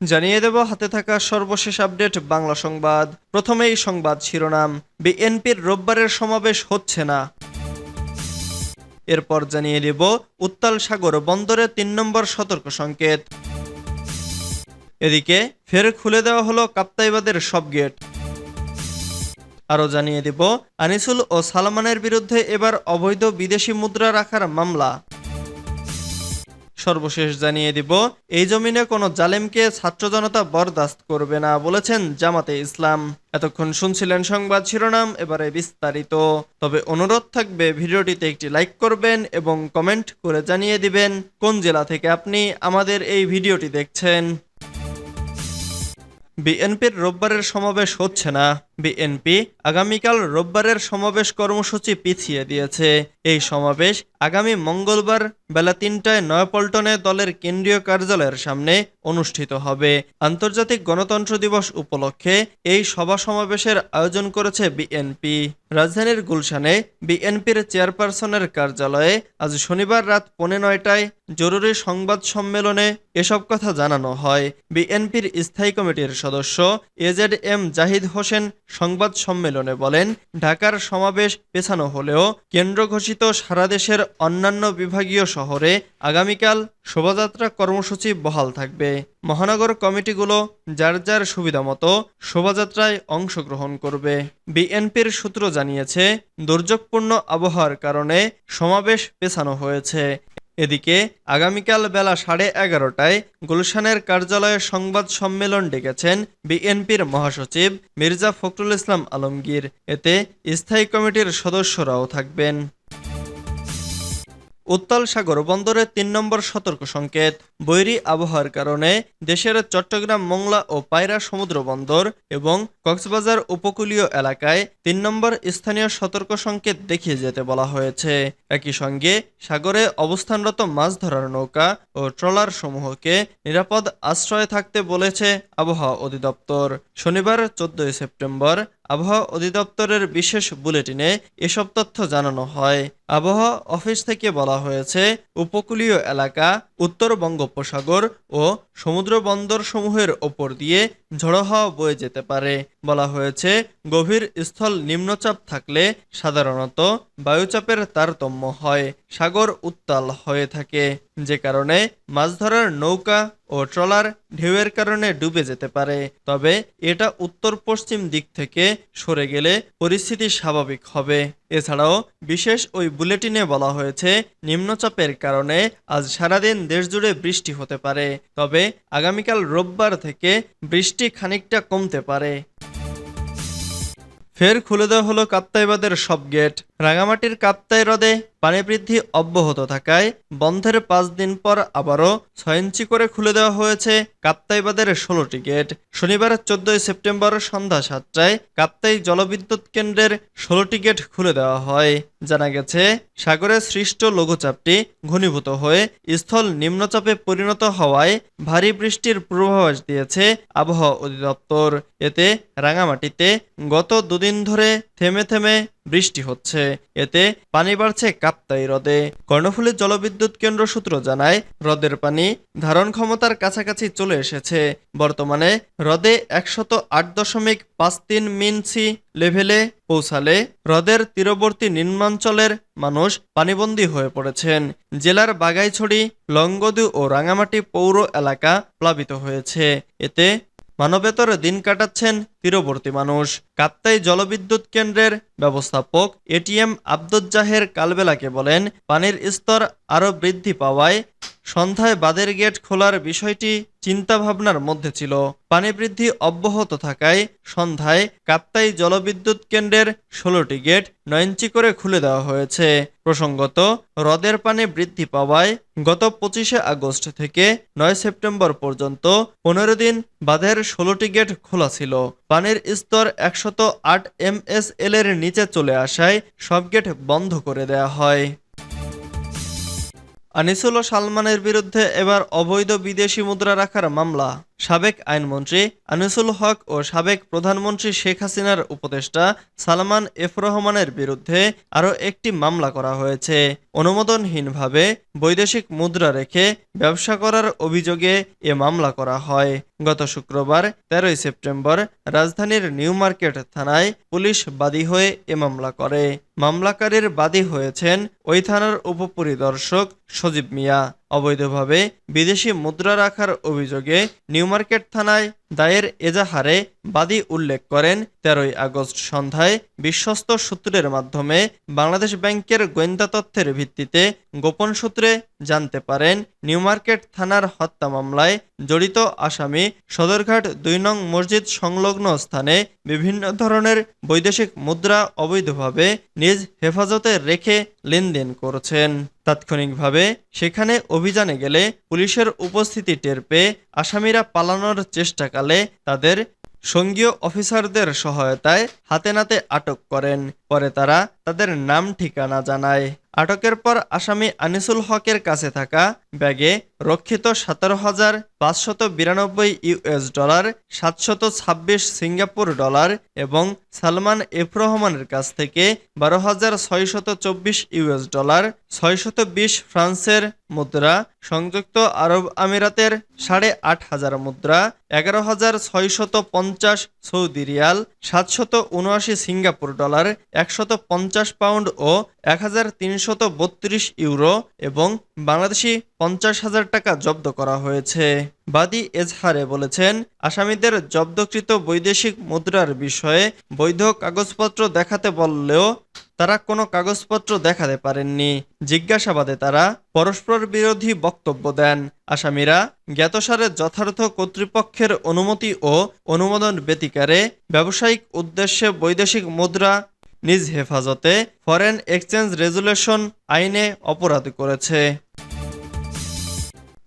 জানিয়ে দেব, হাতে থাকা সর্বশেষ আপডেট বাংলা সংবাদ। প্রথমেই সংবাদ শিরোনাম, বিএনপির রোববারের সমাবেশ হচ্ছে না। এরপর জানিয়ে দেব, উত্তাল সাগর বন্দরে তিন নম্বর সতর্ক সংকেত। এদিকে ফের খুলে দেওয়া হলো কাপ্তাইবাদের সব গেট। আরও জানিয়ে দেব, আনিসুল ও সালমানের বিরুদ্ধে এবার অবৈধ বিদেশি মুদ্রা রাখার মামলা। সর্বশেষ জানিয়ে দিব, এই জমিনে কোনো জালেমকে ছাত্র জনতা বরদাস্ত করবে না বলেছেন জামাতে ইসলাম। এতক্ষণ শুনছিলেন সংবাদ শিরোনাম, এবারে বিস্তারিত। তবে অনুরোধ থাকবে, ভিডিওটিতে একটি লাইক করবেন এবং কমেন্ট করে জানিয়ে দিবেন কোন জেলা থেকে আপনি আমাদের এই ভিডিওটি দেখছেন। বিএনপির রোববারের সমাবেশ হচ্ছে না। বিএনপি আগামীকাল রোববারের সমাবেশ কর্মসূচি পিছিয়ে দিয়েছে। এই সমাবেশ আগামী মঙ্গলবার বেলা তিনটায় নয়াপল্টনে দলের কেন্দ্রীয় কার্যালয়ের সামনে অনুষ্ঠিত হবে। আন্তর্জাতিক গণতন্ত্র দিবস উপলক্ষে এই সভা সমাবেশের আয়োজন করেছে বিএনপি। রাজধানীর গুলশানে বিএনপির চেয়ারপারসনের কার্যালয়ে আজ শনিবার রাত পৌনে নয়টায় জরুরি সংবাদ সম্মেলনে এসব কথা জানানো হয়। বিএনপির স্থায়ী কমিটির সদস্য এজেড এম জাহিদ হোসেন সংবাদ সম্মেলনে বলেন, ঢাকার সমাবেশ পেছানো হলেও কেন্দ্র ঘোষিত সারা দেশের অন্যান্য বিভাগীয় শহরে আগামীকাল শোভাযাত্রা কর্মসূচি বহাল থাকবে। মহানগর কমিটিগুলো যার যার সুবিধামতো শোভাযাত্রায় অংশগ্রহণ করবে। বিএনপির সূত্র জানিয়েছে, দুর্যোগপূর্ণ আবহাওয়ার কারণে সমাবেশ পেছানো হয়েছে। এদিকে আগামীকাল বেলা সাড়ে এগারোটায় গুলশানের কার্যালয়ে সংবাদ সম্মেলন ডেকেছেন বিএনপির মহাসচিব মির্জা ফখরুল ইসলাম আলমগীর। এতে স্থায়ী কমিটির সদস্যরাও থাকবেন। উত্তাল সাগর বন্দরের তিন নম্বর সতর্ক সংকেত। বৈরী আবহাওয়ার কারণে দেশের চট্টগ্রাম, মোংলা ও পায়রা সমুদ্র বন্দর এবং কক্সবাজার উপকূলীয় এলাকায় তিন নম্বর স্থানীয় সতর্ক সংকেত দেখিয়ে যেতে বলা হয়েছে। একই সঙ্গে সাগরে অবস্থানরত মাছ ধরার নৌকা ও ট্রলার সমূহকে নিরাপদ আশ্রয়ে থাকতে বলেছে আবহাওয়া অধিদপ্তর। শনিবার, চোদ্দই সেপ্টেম্বর আবহাওয়া অধিদপ্তরের বিশেষ বুলেটিনে এসব তথ্য জানানো হয়। আবহাওয়া অফিস থেকে বলা হয়েছে, উপকূলীয় এলাকা, উত্তর বঙ্গোপসাগর ও সমুদ্র বন্দর সমূহের ওপর দিয়ে ঝড়ো হাওয়া বয়ে যেতে পারে। বলা হয়েছে, গভীর স্থল নিম্নচাপ থাকলে সাধারণত বায়ুচাপের তারতম্য হয়, সাগর উত্তাল হয়ে থাকে, যে কারণে মাছ ধরার নৌকা ও ট্রলার ঢেউয়ের কারণে ডুবে যেতে পারে। তবে এটা উত্তর পশ্চিম দিক থেকে সরে গেলে পরিস্থিতি স্বাভাবিক হবে। এছাড়াও বিশেষ ওই বুলেটিনে বলা হয়েছে, নিম্নচাপের কারণে আজ সারাদিন দেশজুড়ে বৃষ্টি হতে পারে। তবে আগামীকাল রোববার থেকে বৃষ্টি খানিকটা কমতে পারে। ফের খুলে দেওয়া হলো কাপ্তাইবাদের সব গেট। রাঙামাটির কাপ্তাই হ্রদে পানি বৃদ্ধি অব্যাহত থাকায় বন্ধের পাঁচ দিন পর আবারও ছয় ইঞ্চি করে খুলে দেওয়া হয়েছে কাপ্তাইবাদের ষোলোটি গেট। শনিবার চোদ্দই সেপ্টেম্বর সন্ধ্যা সাতটায় কাপ্তাই জলবিদ্যুৎ কেন্দ্রের ষোলোটি গেট খুলে দেওয়া হয়। জানা গেছে, সাগরে সৃষ্ট লঘুচাপটি ঘনীভূত হয়ে স্থল নিম্নচাপে পরিণত হওয়ায় ভারী বৃষ্টির পূর্বাভাস দিয়েছে আবহাওয়া অধিদপ্তর। এতে রাঙামাটিতে গত দুদিন ধরে থেমে থেমে বৃষ্টি হচ্ছে। এতে পানি বাড়ছে কাপ্তাই হ্রদে। কর্ণফুলী জলবিদ্যুৎ কেন্দ্র সূত্র জানায়, হ্রদের পানি ধারণ ক্ষমতার কাছাকাছি চলে এসেছে। বর্তমানে হ্রদে একশত আট দশমিক পাঁচ তিন মিনসি লেভেলে পৌঁছালে হ্রদের তীরবর্তী নিম্নাঞ্চলের মানুষ পানিবন্দী হয়ে পড়েছেন। জেলার বাগাইছড়ি, লংগদু ও রাঙামাটি পৌর এলাকা প্লাবিত হয়েছে। এতে মানবেতর দিন কাটাচ্ছেন তীরবর্তী মানুষ। কাপ্তাই জলবিদ্যুৎ কেন্দ্রের ব্যবস্থাপক এটিএম আব্দুজ্জাহের কালবেলাকে বলেন, পানির স্তর আরও বৃদ্ধি পাওয়ায় সন্ধ্যায় বাদের গেট খোলার বিষয়টি চিন্তাভাবনার মধ্যে ছিল। পানি বৃদ্ধি অব্যাহত থাকায় সন্ধ্যায় কাপ্তাই জলবিদ্যুৎ কেন্দ্রের ষোলোটি গেট নয় ইঞ্চি করে খুলে দেওয়া হয়েছে। প্রসঙ্গত, হ্রদের পানি বৃদ্ধি পাওয়ায় গত পঁচিশে আগস্ট থেকে নয় সেপ্টেম্বর পর্যন্ত পনেরো দিন বাঁধের ষোলোটি গেট খোলা ছিল। পানির স্তর একশত আট এম এর নিচে চলে আসায় সব গেট বন্ধ করে দেওয়া হয়। আনিসুল সালমানের বিরুদ্ধে এবার অবৈধ বিদেশি মুদ্রা রাখার মামলা। সাবেক আইনমন্ত্রী আনিসুল হক ও সাবেক প্রধানমন্ত্রী শেখ হাসিনার উপদেষ্টা সালমান এফ রহমানের বিরুদ্ধে আরও একটি মামলা করা হয়েছে। অনুমোদনহীনভাবে বৈদেশিক মুদ্রা রেখে ব্যবসা করার অভিযোগে এ মামলা করা হয়। গত শুক্রবার, তেরোই সেপ্টেম্বর, রাজধানীর নিউ মার্কেট থানায় পুলিশ বাদী হয়ে এ মামলা করে। মামলাকারীর বাদী হয়েছেন ওই থানার উপপরিদর্শক সজীব মিয়া। অবৈধভাবে বিদেশি মুদ্রা রাখার অভিযোগে নিউমার্কেট থানায় দায়ের এজাহারে বাদী উল্লেখ করেন, তেরোই আগস্ট সন্ধ্যায় বিশ্বস্ত সূত্রের মাধ্যমে বাংলাদেশ ব্যাংকের গোয়েন্দা তথ্যের ভিত্তিতে গোপন সূত্রে জানতে পারেন, নিউমার্কেট থানার হত্যা মামলায় জড়িত আসামি সদরঘাট দুই নং মসজিদ সংলগ্ন স্থানে বিভিন্ন ধরনের বৈদেশিক মুদ্রা অবৈধভাবে নিজ হেফাজতে রেখে লেনদেন করছেন। তাৎক্ষণিকভাবে সেখানে অভিযানে গেলে পুলিশের উপস্থিতি টের পেয়ে আসামিরা পালানোর চেষ্টাকালে তাদের সঙ্গীয় অফিসারদের সহায়তায় হাতে নাতে আটক করেন। পরে তারা তাদের নাম ঠিকানা জানায়। আটকের পর আসামি আনিসুল হকের কাছে থাকা ব্যাগে রক্ষিত সতেরো হাজার পাঁচশত বিরানব্বই ইউএস ডলার, সাতশত ছাব্বিশ সিঙ্গাপুর ডলার এবং সালমান এফ রহমানের কাছ থেকে বারো হাজার ছয়শত চব্বিশ ইউএস ডলার, ছয়শত বিশ ফ্রান্সের মুদ্রা, সংযুক্ত আরব আমিরাতের সাড়ে আট হাজার মুদ্রা, এগারো হাজার ছয়শত পঞ্চাশ সৌদি রিয়াল, সাতশত উনআশি সিঙ্গাপুর ডলার, একশত পঞ্চাশ পাউন্ড ও এক হাজার তিনশত বত্রিশ ইউরো এবং বাংলাদেশি পঞ্চাশ হাজার টাকা জব্দ করা হয়েছে। বাদী এজহারে বলেছেন, আসামিদের জব্দকৃত বৈদেশিক মুদ্রার বিষয়ে বৈধ কাগজপত্র দেখাতে বললেও তারা কোনো কাগজপত্র দেখাতে পারেননি। জিজ্ঞাসাবাদে তারা পরস্পর বিরোধী বক্তব্য দেন। আসামিরা জ্ঞাতসারে যথার্থ কর্তৃপক্ষের অনুমতি ও অনুমোদন ব্যতিকারে ব্যবসায়িক উদ্দেশ্যে বৈদেশিক মুদ্রা নিজ হেফাজতে ফরেন এক্সচেঞ্জ রেজুলেশন আইনে অপরাধ করেছে।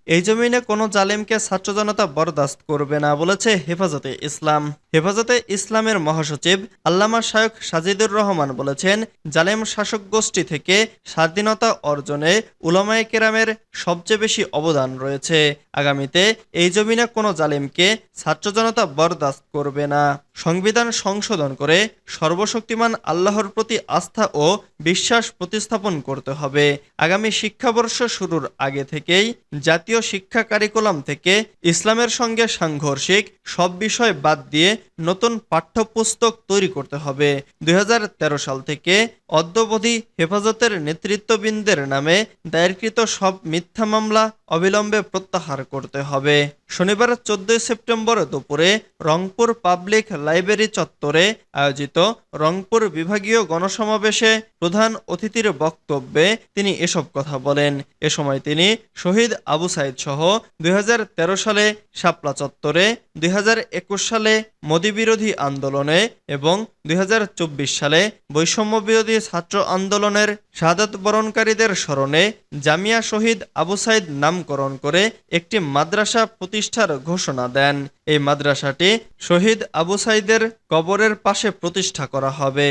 এই জমিনে কোনো জালেমকে ছাত্র জনতা বরদাস্ত করবে না বলেছে হেফাজতে ইসলাম। হেফাজতে ইসলামের মহাসচিব আল্লামা শায়ক সাজিদুর রহমান বলেছেন, জালেম শাসক গোষ্ঠী থেকে স্বাধীনতা অর্জনে উলামায়ে কেরামের সবচেয়ে বেশি অবদান রয়েছে। আগামীতে এই জমিনে কোনো জালেমকে ছাত্র জনতা বরদাস্ত করবে না। সংবিধান সংশোধন করে সর্বশক্তিমান আল্লাহর প্রতি আস্থা ও বিশ্বাস প্রতিস্থাপন করতে হবে। আগামী শিক্ষাবর্ষ শুরুর আগে থেকেই জাতীয় শিক্ষা কারিকুলাম থেকে ইসলামের সঙ্গে সাংঘর্ষিক সব বিষয় বাদ দিয়ে নতুন পাঠ্যপুস্তক তৈরি করতে হবে। দুই হাজার তেরো সাল থেকে অদ্যবধি হেফাজতের নেতৃত্ববৃন্দের নামে দায়েরকৃত সব মিথ্যা মামলা অবিলম্বে প্রত্যাহার করতে হবে। শনিবার চোদ্দই সেপ্টেম্বর দুপুরে রংপুর পাবলিক লাইব্রেরি চত্বরে আয়োজিত রংপুর বিভাগীয় গণসমাবেশে প্রধান অতিথির বক্তব্যে তিনি এসব কথা বলেন। এ সময় তিনি শহীদ আবু সাইদ সহ দুই হাজার তেরো সালে শাপলা চত্বরে, দুই হাজার একুশ সালে মোদী বিরোধী আন্দোলনে এবং দুই হাজার চব্বিশ সালে বৈষম্য বিরোধী ছাত্র আন্দোলনের শাহাদত বরণকারীদের স্মরণে জামিয়া শহীদ আবু সাইদ নামকরণ করে একটি মাদ্রাসা প্রতিষ্ঠার ঘোষণা দেন। এই মাদ্রাসাটি শহীদ আবু সাইদের কবরের পাশে প্রতিষ্ঠা করা হবে।